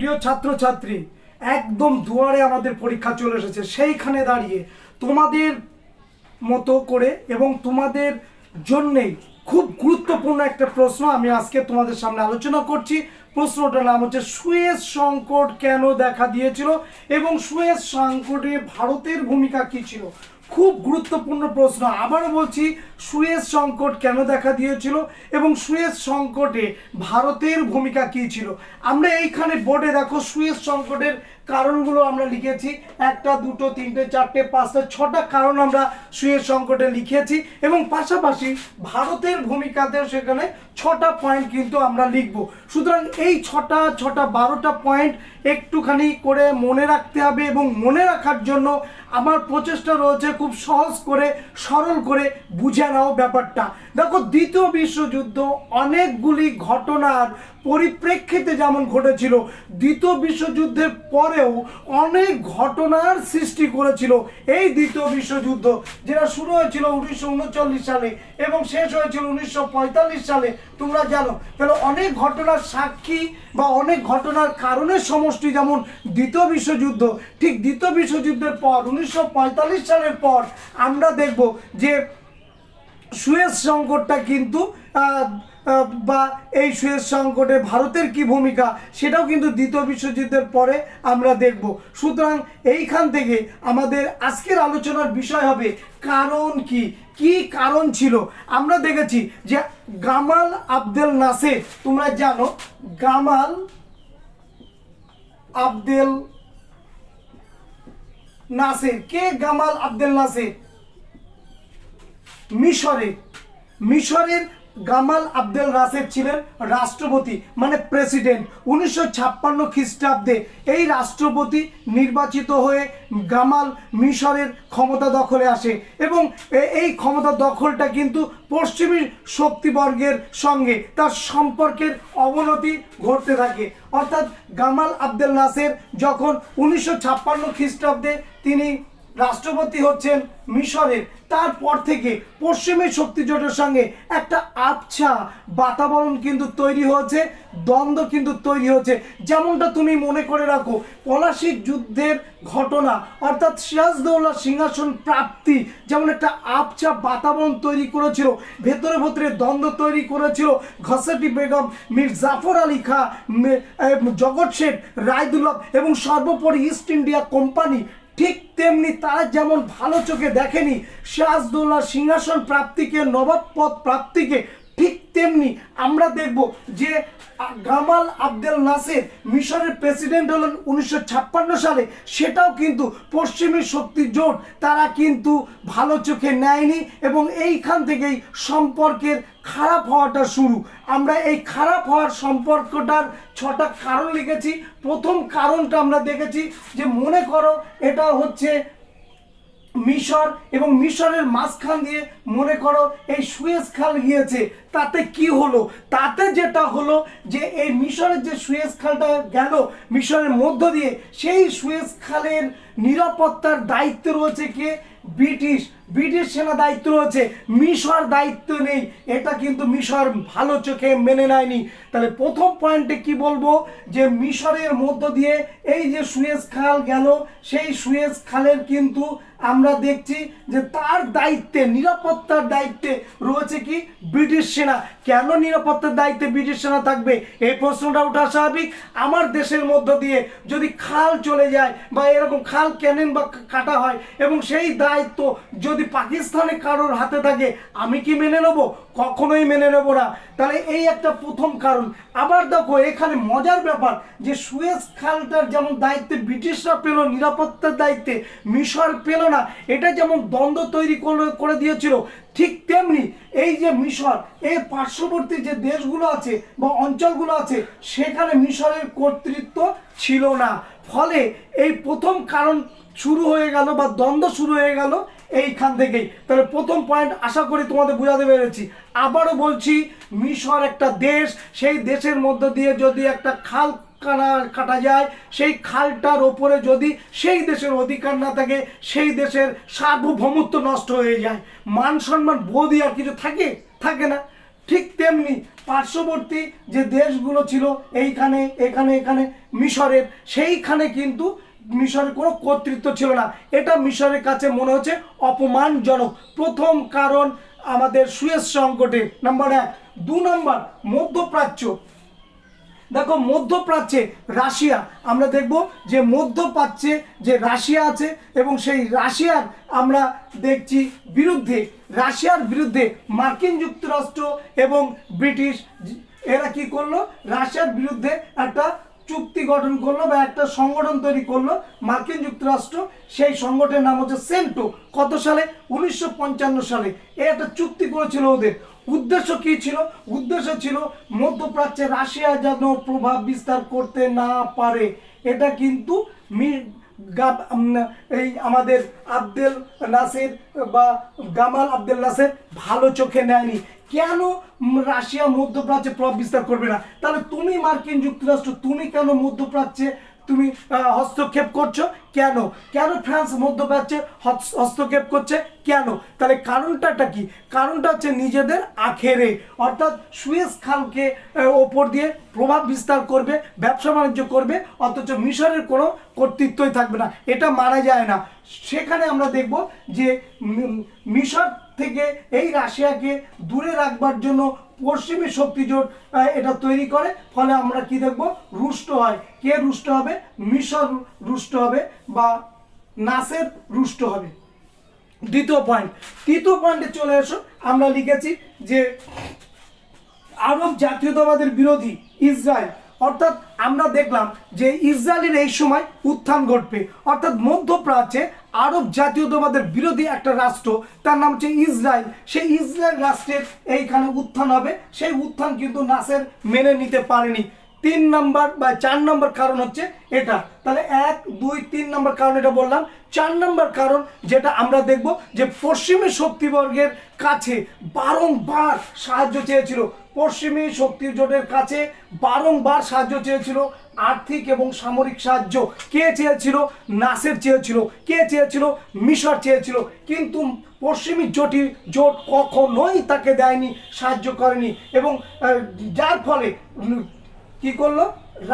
প্রিয় ছাত্রছাত্রী, একদম দুয়ারে আমাদের পরীক্ষা চলে এসেছে। সেইখানে দাঁড়িয়ে তোমাদের মতো করে এবং তোমাদের জন্যেই খুব গুরুত্বপূর্ণ একটা প্রশ্ন আমি আজকে তোমাদের সামনে আলোচনা করছি। প্রশ্নটার নাম হচ্ছে সুয়েজ সংকট কেন দেখা দিয়েছিল এবং সুয়েজ সংকটে ভারতের ভূমিকা কী ছিল? খুব গুরুত্বপূর্ণ প্রশ্ন। আবারও বলছি সুয়েজ সংকট কেন দেখা দিয়েছিল এবং সুয়েজ সংকটে ভারতের ভূমিকা কী ছিল? আমরা এইখানে বোর্ডে দেখো সুয়েজ সংকটের কারণগুলো আমরা লিখেছি। একটা, দুটো, তিনটে, চারটে, পাঁচটা, ছটা কারণ আমরা সুয়ের সংকটে লিখেছি এবং পাশাপাশি ভারতের ভূমিকাতেও সেখানে ছটা পয়েন্ট কিন্তু আমরা লিখব। সুতরাং এই ছটা ছটা, বারোটা পয়েন্ট একটুখানি করে মনে রাখতে হবে এবং মনে রাখার জন্য আমার প্রচেষ্টা রয়েছে খুব সহজ করে, সরল করে বুঝে নাও ব্যাপারটা। দেখো, দ্বিতীয় বিশ্বযুদ্ধ, অনেকগুলি ঘটনার পরিপ্রেক্ষিতে যেমন ঘটেছিল, দ্বিতীয় বিশ্বযুদ্ধের পরেও অনেক ঘটনার সৃষ্টি করেছিল এই দ্বিতীয় বিশ্বযুদ্ধ, যেটা শুরু হয়েছিল উনিশশো উনচল্লিশ সালে এবং শেষ হয়েছিল উনিশশো পঁয়তাল্লিশ সালে। তোমরা জানো, তাহলে অনেক ঘটনার সাক্ষী বা অনেক ঘটনার কারণে সমষ্টি যেমন দ্বিতীয় বিশ্বযুদ্ধ, ঠিক দ্বিতীয় বিশ্বযুদ্ধের পর, উনিশশো পঁয়তাল্লিশ সালের পর আমরা দেখব যে সুয়েজ সংকটটা কিন্তু বা এই সুয়েজ সংকটে ভারতের কি ভূমিকা সেটাও কিন্তু দ্বিতীয় বিশ্বযুদ্ধের পরে আমরা দেখব। সুতরাং এইখান থেকে আমাদের আজকের আলোচনার বিষয় হবে কারণ কি? কি কারণ ছিল? আমরা দেখেছি যে গামাল আবদেল নাসের, তোমরা জানো, গামাল আবদেল নাসের, কে গামাল আবদেল নাসের? মিশরের মিশরের গামাল আব্দেল রাসেদ ছিলেন রাষ্ট্রপতি মানে প্রেসিডেন্ট। উনিশশো ছাপ্পান্ন খ্রিস্টাব্দে এই রাষ্ট্রপতি নির্বাচিত হয়ে গামাল মিশরের ক্ষমতা দখলে আসে এবং এই ক্ষমতা দখলটা কিন্তু পশ্চিমী শক্তিবর্গের সঙ্গে তার সম্পর্কের অবনতি ঘটতে থাকে। অর্থাৎ গামাল আব্দেল নাসের যখন উনিশশো ছাপ্পান্ন খ্রিস্টাব্দে তিনি রাষ্ট্রপতি হচ্ছেন মিশরের। তারপর থেকে পশ্চিমী শক্তি জোটের সঙ্গে একটা আবছা বাতাবরণ কিন্তু তৈরি হয়েছে, দ্বন্দ্ব কিন্তু তৈরি হয়েছে। যেমনটা তুমি মনে করে রাখো পলাশির যুদ্ধের ঘটনা, অর্থাৎ সিরাজদৌল্লা সিংহাসন প্রাপ্তি যেমন একটা আবছা বাতাবরণ তৈরি করেছিল, ভেতরে ভেতরে দ্বন্দ্ব তৈরি করেছিল, ঘসাটি বেগম মীর জাফর আলী খা জগৎ শেঠ রায়দুল্লভ এবং সর্বোপরি ইস্ট ইন্ডিয়া কোম্পানি ঠিক তেমনি তারা যেমন ভালো চোখে দেখেনি সিরাজদৌল্লা সিংহাসন প্রাপ্তিকে নবাব পদ প্রাপ্তিকে, ঠিক তেমনি আমরা দেখব যে গামাল আব্দেল নাসের মিশরের প্রেসিডেন্ট হলেন উনিশশো ছাপ্পান্ন সালে। সেটাও কিন্তু পশ্চিমী শক্তি জোট। তারা কিন্তু ভালো চোখে নেয়নি এবং এইখান থেকেই সম্পর্কের খারাপ হওয়াটা শুরু। আমরা এই খারাপ হওয়ার সম্পর্কটার ছটা কারণ লিখেছি। প্রথম কারণটা আমরা দেখেছি যে মনে করো এটা হচ্ছে মিশর এবং মিশরের মাঝখান দিয়ে মনে করো এই সুয়েজ খাল গিয়েছে, তাতে কি হলো? তাতে যেটা হলো যে এই মিশরের যে সুয়েজ খালটা গেল, মিশরের মধ্য দিয়ে, সেই সুয়েজ খালের নিরাপত্তার দায়িত্ব রয়েছে কে? ব্রিটিশ। ব্রিটিশ সেনা দায়িত্ব রয়েছে। মিশর দায়িত্ব নেই। এটা কিন্তু মিশর ভালো চোখে মেনে নেয়নি। তাহলে প্রথম পয়েন্টে কি বলব? যে মিশরের মধ্য দিয়ে এই যে সুয়েজ খাল গেল, সেই সুয়েজ খালের কিন্তু আমরা দেখছি যে তার দায়িত্বে, নিরাপত্তার দায়িত্বে রয়েছে কি ব্রিটিশ সেনা। কেন নিরাপত্তার দায়িত্বে ব্রিটিশ সেনা থাকবে? এই প্রশ্নটা ওঠা স্বাভাবিক। আমার দেশের মধ্য দিয়ে যদি খাল চলে যায় বা এরকম খাল ক্যানেন বা কাটা হয় এবং সেই দায়িত্ব যদি পাকিস্তানে কারোর হাতে থাকে, আমি কি মেনে নেব? কখনোই মেনে নেব না। তাহলে এই একটা প্রথম কারণ। আবার দেখো, এখানে মজার ব্যাপার যে সুয়েজ খালটার যেমন দায়িত্বে ব্রিটিশরা পেল, নিরাপত্তার দায়িত্বে মিশর পেল না, এটা যেমন দ্বন্দ্ব তৈরি করে দিয়েছিল, ঠিক তেমনি এই যে মিশর এই পার্শ্ববর্তী যে দেশগুলো আছে বা অঞ্চলগুলো আছে, সেখানে মিশরের কর্তৃত্ব ছিল না। ফলে এই প্রথম কারণ শুরু হয়ে গেল বা দ্বন্দ্ব শুরু হয়ে গেল এইখান থেকেই। তাহলে প্রথম পয়েন্ট আশা করি তোমাদের বোঝাতে পেরেছি। আবারও বলছি, মিশর একটা দেশ, সেই দেশের মধ্য দিয়ে যদি একটা খাল কানা কাটা যায়, সেই খালটার ওপরে যদি সেই দেশের অধিকার না থাকে, সেই দেশের সার্বভৌমত্ব নষ্ট হয়ে যায়। মান সম্মান, বোধই আর কিছু থাকে? থাকে না। ঠিক তেমনি পার্শ্ববর্তী যে দেশগুলো ছিল, এইখানে, এখানে এখানে, মিশরের, সেইখানে কিন্তু মিশরের কোনো কর্তৃত্ব ছিল না। এটা মিশরের কাছে মনে হচ্ছে অপমানজনক। প্রথম কারণ আমাদের সুয়েজ সংকটে, নাম্বার এক। দু নম্বর, মধ্যপ্রাচ্য। দেখো, মধ্যপ্রাচ্যে রাশিয়া, আমরা দেখব যে মধ্যপ্রাচ্যে যে রাশিয়া আছে এবং সেই রাশিয়ার আমরা দেখছি বিরুদ্ধে। রাশিয়ার বিরুদ্ধে মার্কিন যুক্তরাষ্ট্র এবং ব্রিটিশ, এরা কি করল? রাশিয়ার বিরুদ্ধে একটা চুক্তি গঠন করল বা একটা সংগঠন তৈরি করল, মার্কিন যুক্তরাষ্ট্র, সেই সংগঠনের নাম হচ্ছে সেন্টো। কত সালে? উনিশশো পঞ্চান্ন সালে। এ একটা চুক্তি করেছিল ওদের। উদ্দেশ্য কি ছিল? উদ্দেশ্য ছিল মধ্যপ্রাচ্যে রাশিয়া যেন প্রভাব বিস্তার করতে না পারে। এটা কিন্তু এই আমাদের আব্দেল নাসের বা গামাল আব্দেল নাসের ভালো চোখে নেয়নি। কেন রাশিয়া মধ্যপ্রাচ্যে প্রভাব বিস্তার করবে না? তাহলে তুমি, মার্কিন যুক্তরাষ্ট্র, তুমি কেন মধ্যপ্রাচ্যে তুমি হস্তক্ষেপ করছ? কেন? কেন ফ্রান্স মধ্যপ্রাচ্যে হস্তক্ষেপ করছে? কেন? তাহলে কারণটাটা কি? কারণটা হচ্ছে নিজেদের আখেরে। অর্থাৎ সুয়েজ খালকে ওপর দিয়ে প্রভাব বিস্তার করবে, ব্যবসা বাণিজ্য করবে, অথচ মিশরের কোনো কর্তৃত্বই থাকবে না। এটা মানা যায় না। সেখানে আমরা দেখব যে মিশর থেকে এই রাশিয়াকে দূরে রাখবার জন্য পশ্চিমী শক্তি জোট এটা তৈরি করে। ফলে আমরা কি দেখব? রুষ্ট হয়। কে রুষ্ট হবে? মিশর রুষ্ট হবে বা নাসের রুষ্ট হবে। দ্বিতীয় পয়েন্ট তৃতীয় পয়েন্টে চলে এসো। আমরা লিখেছি যে আরব জাতীয়তাবাদের বিরোধী ইসরায়েল অর্থাৎ আমরা দেখলাম যে ইসরায়েলের এই সময় উত্থান ঘটবে। অর্থাৎ মধ্যপ্রাচ্যে আরব জাতীয়তাবাদের বিরোধী একটা রাষ্ট্র, তার নাম হচ্ছে ইসরায়েল। সেই ইসরায়েল রাষ্ট্রের এইখানে উত্থান হবে। সেই উত্থান কিন্তু নাসের মেনে নিতে পারেনি। তিন নম্বর বা চার নম্বর কারণ হচ্ছে এটা। তাহলে এক, দুই, তিন নম্বর কারণ এটা বললাম। চার নম্বর কারণ যেটা আমরা দেখব যে পশ্চিমী শক্তিবর্গের কাছে বারংবার সাহায্য চেয়েছিল। পশ্চিমী শক্তি জোটের কাছে বারংবার সাহায্য চেয়েছিল। আর্থিক এবং সামরিক সাহায্য কে চেয়েছিল? নাসের চেয়েছিল। কে চেয়েছিল? মিশর চেয়েছিল। কিন্তু পশ্চিমী জোটি জোট কখনোই তাকে দেয়নি, সাহায্য করেনি এবং যার ফলে কি করল?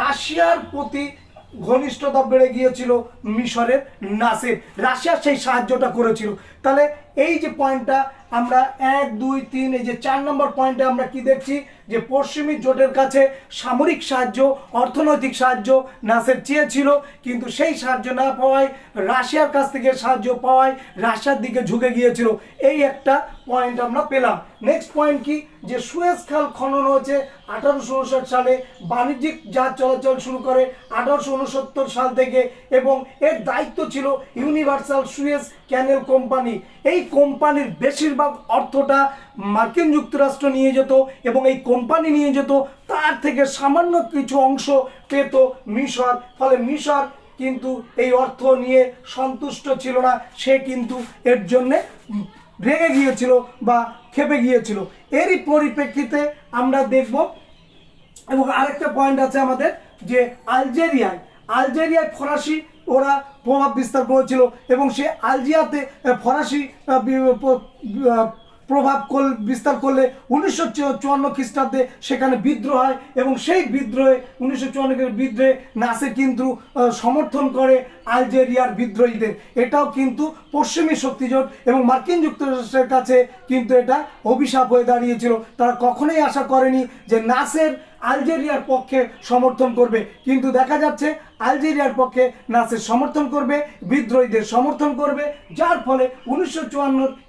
রাশিয়ার প্রতি ঘনিষ্ঠতা বেড়ে গিয়েছিল মিশরের নাসের। রাশিয়ার সেই সাহায্যটা করেছিল। তাহলে এই যে পয়েন্টটা আমরা এক, দুই, তিন, এই যে চার নম্বর পয়েন্টে আমরা কি দেখছি? যে পশ্চিমী জোটের কাছে সামরিক সাহায্য, অর্থনৈতিক সাহায্য নাসের চেয়েছিল কিন্তু সেই সাহায্য না পাওয়ায় রাশিয়ার কাছ থেকে সাহায্য পাওয়ায় রাশিয়ার দিকে ঝুঁকে গিয়েছিল। এই একটা পয়েন্ট আমরা পেলাম। নেক্সট পয়েন্ট কি? যে সুয়েজ খাল খনন হয়েছে আঠারোশো উনষাট সালে। বাণিজ্যিক জাহাজ চলাচল শুরু করে আঠারোশো উনসত্তর সাল থেকে এবং এর দায়িত্ব ছিল ইউনিভার্সাল সুয়েজ ক্যানেল কোম্পানি। এই কোম্পানির বেশিরভাগ অর্থটা মার্কিন যুক্তরাষ্ট্র নিয়ে যেত এবং এই কোম্পানি নিয়ে যেত, তার থেকে সামান্য কিছু অংশ পেত মিশর। ফলে মিশর কিন্তু এই অর্থ নিয়ে সন্তুষ্ট ছিল না, সে কিন্তু এর জন্যে রেগে গিয়েছিল বা খেপে গিয়েছিল। এরই পরিপ্রেক্ষিতে আমরা দেখব এবং আরেকটা পয়েন্ট আছে আমাদের যে আলজেরিয়ায়। আলজেরিয়ায় ফরাসি ওরা প্রভাব বিস্তার করেছিল এবং সে আলজিয়াতে ফরাসি প্রভাব বিস্তার করলে উনিশশো চুয়ান্ন খ্রিস্টাব্দে সেখানে বিদ্রোহ হয় এবং সেই বিদ্রোহে, উনিশশো চুয়ান্ন বিদ্রোহে নাসে কিন্তু সমর্থন করে আলজেরিয়ার বিদ্রোহীদের। এটাও কিন্তু পশ্চিমী শক্তিজোট এবং মার্কিন যুক্তরাষ্ট্রের কাছে কিন্তু এটা অভিশাপ হয়ে দাঁড়িয়েছিল। তারা কখনোই আশা করেনি যে নাসের আলজেরিয়ার পক্ষে সমর্থন করবে। কিন্তু দেখা যাচ্ছে আলজেরিয়ার পক্ষে নাসের সমর্থন করবে, বিদ্রোহীদের সমর্থন করবে, যার ফলে উনিশশো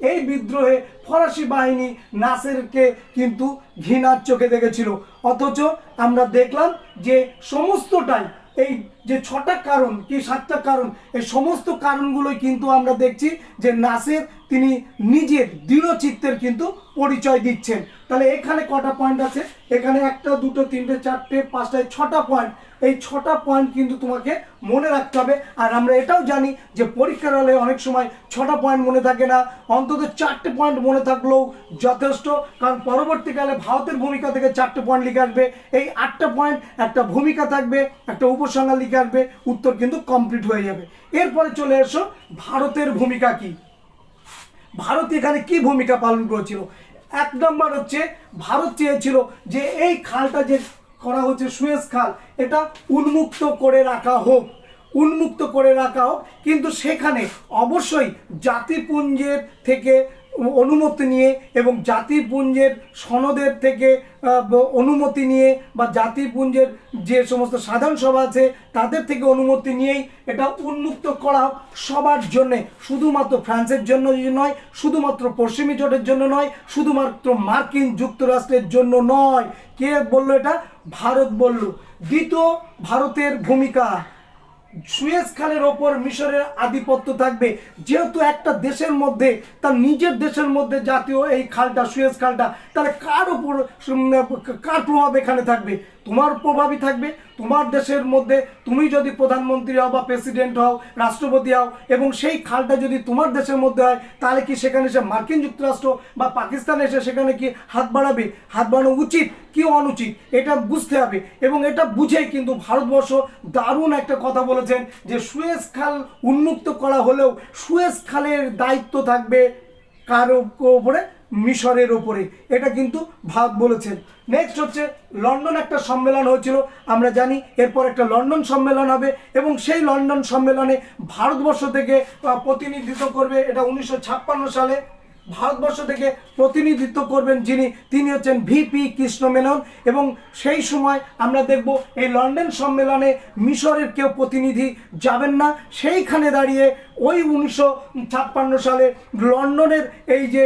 এই বিদ্রোহে ফরাসি বাহিনী নাসেরকে কিন্তু ঘৃণার চোখে দেখেছিল। অথচ আমরা দেখলাম যে সমস্তটাই এই যে ছটা কারণ, কি সাতটা কারণ, এই সমস্ত কারণগুলোই কিন্তু আমরা দেখছি যে নাসের তিনি নিজের দৃঢ় চিত্তের কিন্তু পরিচয় দিচ্ছেন। তাহলে এখানে কটা পয়েন্ট আছে? এখানে একটা, দুটো, তিনটে, চারটে, পাঁচটায় ছটা পয়েন্ট এই ছটা পয়েন্ট কিন্তু তোমাকে মনে রাখতে হবে। আর আমরা এটাও জানি যে পরীক্ষার হলে অনেক সময় ছটা পয়েন্ট মনে থাকে না। অন্তত চারটে পয়েন্ট মনে থাকলেও যথেষ্ট। কারণ পরবর্তীকালে ভারতের ভূমিকা থেকে চারটে পয়েন্ট লিখে আসবে। এই আটটা পয়েন্ট একটা ভূমিকা থাকবে, একটা উপসংহার লিখে আসবে। উত্তর কিন্তু কমপ্লিট হয়ে যাবে। এরপরে চলে এসো ভারতের ভূমিকা কি? ভারত এখানে কি ভূমিকা পালন করেছিল? এক নম্বর হচ্ছে, ভারত চেয়েছিল যে এই খালটা যে করা হচ্ছে সুয়েজ খাল, এটা উন্মুক্ত করে রাখা হোক, উন্মুক্ত করে রাখা হোক। কিন্তু সেখানে অবশ্যই জাতিপুঞ্জের থেকে অনুমতি নিয়ে এবং জাতিপুঞ্জের সনদের থেকে অনুমতি নিয়ে বা জাতিপুঞ্জের যে সমস্ত সাধারণ সভা আছে, তাদের থেকে অনুমতি নিয়েই এটা উন্মুক্ত করা সবার জন্যে। শুধুমাত্র ফ্রান্সের জন্য নয়, শুধুমাত্র পশ্চিমী জোটের জন্য নয়, শুধুমাত্র মার্কিন যুক্তরাষ্ট্রের জন্য নয়। কে বলল এটা? ভারত বলল। দ্বিতীয় ভারতের ভূমিকা। সুয়েজ খালের ওপর মিশরের আধিপত্য থাকবে। যেহেতু একটা দেশের মধ্যে, তার নিজের দেশের মধ্যে জাতীয় এই খালটা সুয়েজ খালটা তাহলে কার ওপর কার প্রভাব এখানে থাকবে? তোমার প্রভাবই থাকবে, তোমার দেশের মধ্যে তুমি যদি প্রধানমন্ত্রী হও বা প্রেসিডেন্ট হও, রাষ্ট্রপতি হও, এবং সেই খালটা যদি তোমার দেশের মধ্যে হয়, তাহলে কি সেখানে এসে মার্কিন যুক্তরাষ্ট্র বা পাকিস্তান এসে সেখানে কি হাত বাড়াবে? হাত বাড়ানো উচিত কি অনুচিত? এটা বুঝতে হবে। এবং এটা বুঝেই কিন্তু ভারতবর্ষ দারুণ একটা কথা বলেছেন যে সুয়েজ খাল উন্মুক্ত করা হলেও সুয়েজ খালের দায়িত্ব থাকবে কার ওপরে মিশরের ওপরে এটা কিন্তু ভারত বলেছেন। নেক্সট হচ্ছে, লন্ডন একটা সম্মেলন হয়েছিল। আমরা জানি এরপর একটা লন্ডন সম্মেলন হবে এবং সেই লন্ডন সম্মেলনে ভারতবর্ষ থেকে প্রতিনিধিত্ব করবে। এটা উনিশশো ছাপ্পান্ন সালে ভারতবর্ষ থেকে প্রতিনিধিত্ব করবেন যিনি, তিনি হচ্ছেন ভিপি কৃষ্ণ মেনন এবং সেই সময় আমরা দেখব এই লন্ডন সম্মেলনে মিশরের কেউ প্রতিনিধি যাবেন না। সেইখানে দাঁড়িয়ে ওই উনিশশো ছাপ্পান্ন সালে লন্ডনের এই যে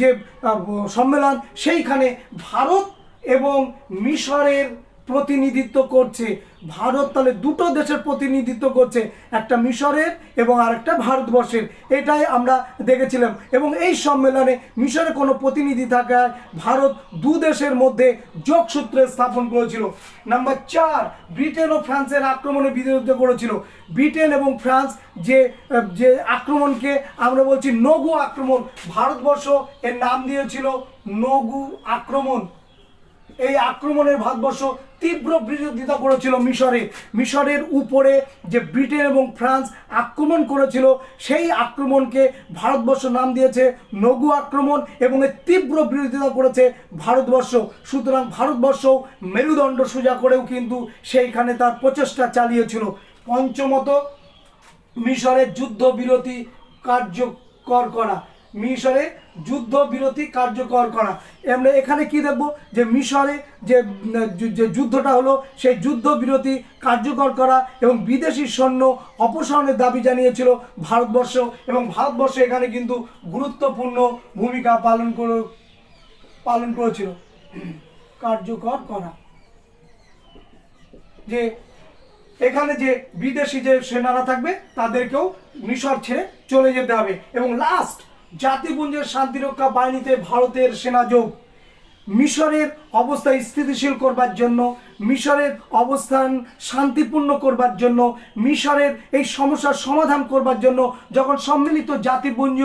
যে সম্মেলন, সেইখানে ভারত এবং মিশরের প্রতিনিধিত্ব করছে। ভারত তাহলে দুটো দেশের প্রতিনিধিত্ব করছে, একটা মিশরের এবং আরেকটা ভারতবর্ষের। এটাই আমরা দেখেছিলাম। এবং এই সম্মেলনে মিশরে কোনো প্রতিনিধি থাকায় ভারত দু দেশের মধ্যে যোগসূত্র স্থাপন করেছিল। নাম্বার চার, ব্রিটেন ও ফ্রান্সের আক্রমণে বিরোধিতা করেছিল। ব্রিটেন এবং ফ্রান্স যে যে আক্রমণকে আমরা বলছি নগু আক্রমণ, ভারতবর্ষ এর নাম দিয়েছিল নগু আক্রমণ। এই আক্রমণের ভারতবর্ষ তীব্র বিরোধিতা করেছিল মিশরে। মিশরের উপরে যে ব্রিটেন এবং ফ্রান্স আক্রমণ করেছিল, সেই আক্রমণকে ভারতবর্ষ নাম দিয়েছে নগু আক্রমণ এবং এর তীব্র বিরোধিতা করেছে ভারতবর্ষ। সুতরাং ভারতবর্ষ মেরুদণ্ড সোজা করেও কিন্তু সেইখানে তার প্রচেষ্টা চালিয়েছিল। পঞ্চমত, মিশরের যুদ্ধবিরতি কার্যকর করা। মিশরে যুদ্ধবিরতি কার্যকর করা। আমরা এখানে কি দেখব? যে মিশরে যে যে যুদ্ধটা হলো, সেই যুদ্ধবিরতি কার্যকর করা এবং বিদেশি সৈন্য অপসারণের দাবি জানিয়েছিল ভারতবর্ষ এবং ভারতবর্ষ এখানে কিন্তু গুরুত্বপূর্ণ ভূমিকা পালন করে, পালন করেছিল। কার্যকর করা। যে এখানে যে বিদেশি যে সেনারা থাকবে, তাদেরকেও মিশর ছেড়ে চলে যেতে হবে এবং লাস্ট জাতিপুঞ্জের শান্তিরক্ষা বাহিনীতে ভারতের সেনা যোগ। মিশরের অবস্থা স্থিতিশীল করবার জন্য মিশরের অবস্থান শান্তিপূর্ণ করবার জন্য, মিশরের এই সমস্যার সমাধান করবার জন্য যখন সম্মিলিত জাতিপুঞ্জ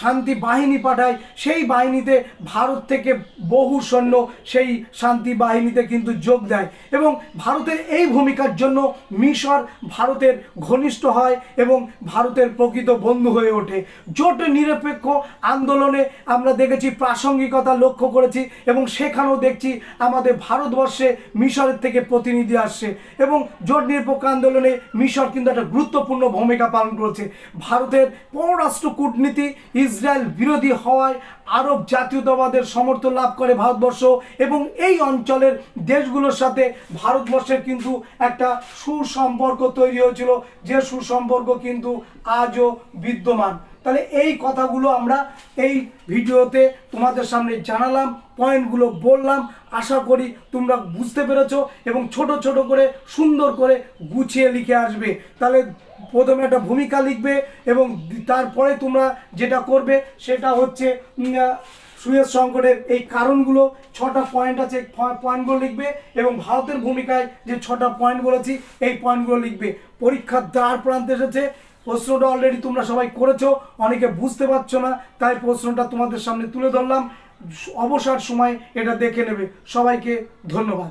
শান্তি বাহিনী পাঠায়, সেই বাহিনীতে ভারত থেকে বহু সৈন্য সেই শান্তি বাহিনীতে কিন্তু যোগ দেয় এবং ভারতের এই ভূমিকার জন্য মিশর ভারতের ঘনিষ্ঠ হয় এবং ভারতের প্রকৃত বন্ধু হয়ে ওঠে। জোট নিরপেক্ষ আন্দোলনে আমরা দেখেছি প্রাসঙ্গিকতা লক্ষ্য করেছি এবং সেখানেও দেখছি আমাদের ভারতবর্ষে মিশরের থেকে প্রতিনিধি আসছে এবং জোট নিরপেক্ষ আন্দোলনে মিশর কিন্তু একটা গুরুত্বপূর্ণ ভূমিকা পালন করেছে। ভারতের পররাষ্ট্র কূটনীতি ইসরায়েল বিরোধী হওয়ায় আরব জাতীয়তাবাদের সমর্থন লাভ করে ভারতবর্ষ এবং এই অঞ্চলের দেশগুলোর সাথে ভারতবর্ষের কিন্তু একটা সুসম্পর্ক তৈরি হয়েছিল। যে সুসম্পর্ক কিন্তু আজও বিদ্যমান। তাহলে এই কথাগুলো আমরা এই ভিডিওতে তোমাদের সামনে জানালাম, পয়েন্টগুলো বললাম। আশা করি তোমরা বুঝতে পেরেছ এবং ছোট ছোট করে, সুন্দর করে গুছিয়ে লিখে আসবে। তাহলে প্রথমে একটা ভূমিকা লিখবে এবং তারপরে তোমরা যেটা করবে সেটা হচ্ছে সুয়েজ সংকটের এই কারণগুলো, ছটা পয়েন্ট আছে পয়েন্টগুলো লিখবে এবং ভারতের ভূমিকায় যে ছটা পয়েন্ট বলেছি, এই পয়েন্টগুলো লিখবে। পরীক্ষার দ্বার প্রান্তে এসেছে প্রশ্নটা অলরেডি তোমরা সবাই করেছ, অনেকে বুঝতে পারছ না, তাই প্রশ্নটা তোমাদের সামনে তুলে ধরলাম। অবসর সময় এটা দেখে নেবে। সবাইকে ধন্যবাদ।